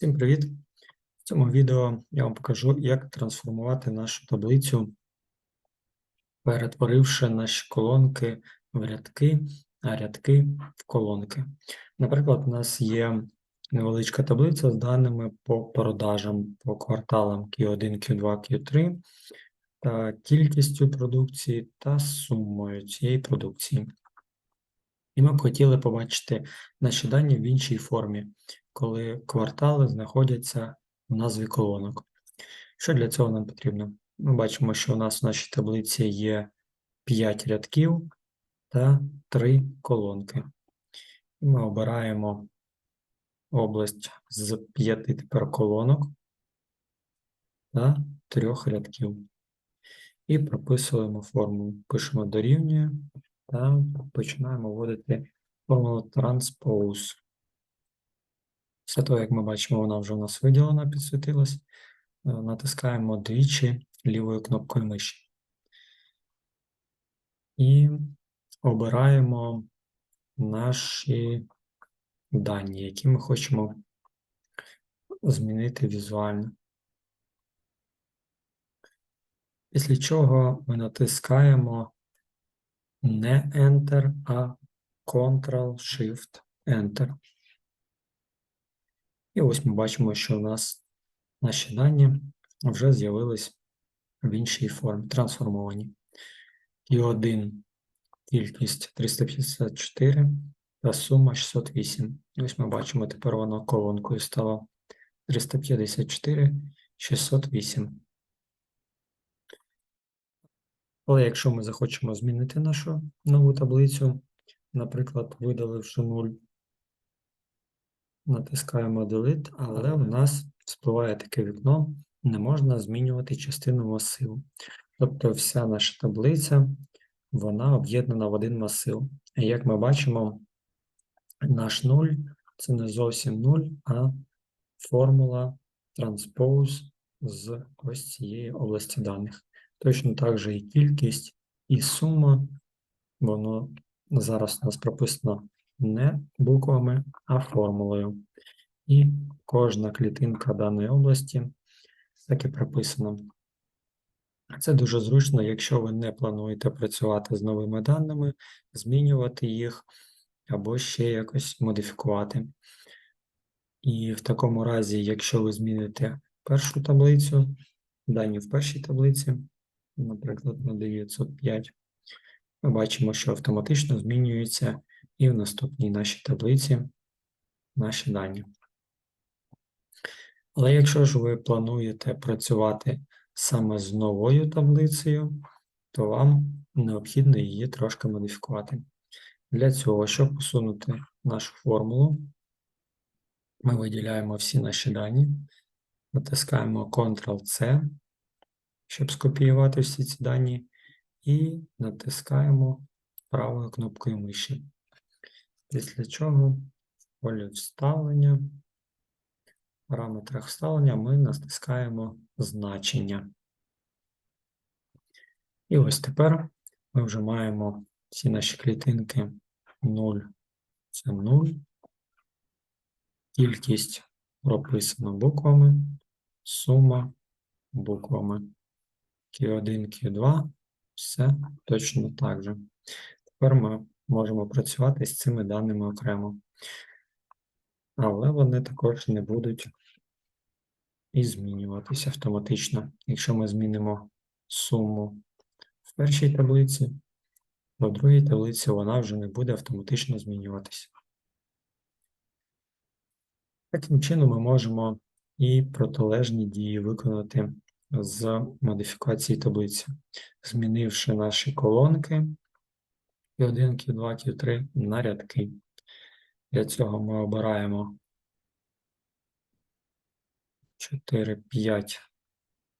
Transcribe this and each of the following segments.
Всім привіт! В цьому відео я вам покажу, як трансформувати нашу таблицю, перетворивши наші колонки в рядки, а рядки в колонки. Наприклад, у нас є невеличка таблиця з даними по продажам по кварталам Q1, Q2, Q3 та кількістю продукції та сумою цієї продукції. І ми б хотіли побачити наші дані в іншій формі, коли квартали знаходяться в назві колонок. Що для цього нам потрібно? Ми бачимо, що у нас в нашій таблиці є 5 рядків та 3 колонки. Ми обираємо область з 5 тепер колонок та 3 рядків. І прописуємо формулу. Пишемо дорівнює та починаємо вводити формулу transpose. Після того, як ми бачимо, вона вже у нас виділена, підсвітилась, е, натискаємо двічі лівою кнопкою миші. І обираємо наші дані, які ми хочемо змінити візуально. Після чого ми натискаємо не Enter, а Ctrl-Shift-Enter. І ось ми бачимо, що у нас наші дані вже з'явились в іншій формі, трансформовані. Q1 кількість 354 та сума 608. І ось ми бачимо, тепер воно колонкою стало 354, 608. Але якщо ми захочемо змінити нашу нову таблицю, наприклад, видаливши 0, натискаємо Delete, але у нас спливає таке вікно, не можна змінювати частину масиву. Тобто вся наша таблиця, вона об'єднана в один масив. І як ми бачимо, наш 0 це не зовсім 0, а формула transpose з ось цієї області даних. Точно так же і кількість, і сума, воно зараз у нас прописано не буквами, а формулою. І кожна клітинка даної області так і прописано. Це дуже зручно, якщо ви не плануєте працювати з новими даними, змінювати їх або ще якось модифікувати. І в такому разі, якщо ви зміните першу таблицю, дані в першій таблиці, наприклад, на 905, ми бачимо, що автоматично змінюється і в наступній нашій таблиці наші дані. Але якщо ж ви плануєте працювати саме з новою таблицею, то вам необхідно її трошки модифікувати. Для цього, щоб усунути нашу формулу, ми виділяємо всі наші дані, натискаємо Ctrl-C, щоб скопіювати всі ці дані, і натискаємо правою кнопкою миші. Після чого в полі вставлення, в параметрах вставлення ми натискаємо значення. І ось тепер ми вже маємо всі наші клітинки 0 це 0. Кількість прописана буквами, сума буквами. Q1, Q2, все точно так же. Тепер ми можемо працювати з цими даними окремо. Але вони також не будуть і змінюватися автоматично. Якщо ми змінимо суму в першій таблиці, то в другій таблиці вона вже не буде автоматично змінюватися. Таким чином ми можемо і протилежні дії виконати з модифікації таблиці, змінивши наші колонки Q1, Q2, Q3 на рядки. Для цього ми обираємо 4-5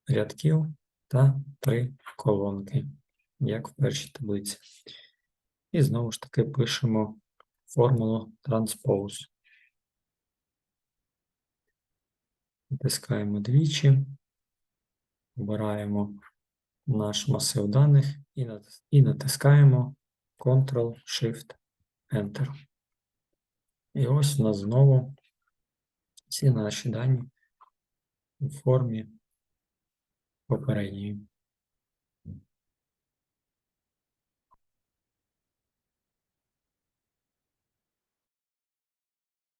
рядків та 3 колонки, як в першій таблиці. І знову ж таки пишемо формулу transpose. Натискаємо двічі, обираємо наш масив даних і натискаємо Ctrl-Shift-Enter. І ось у нас знову всі наші дані у формі попередньої.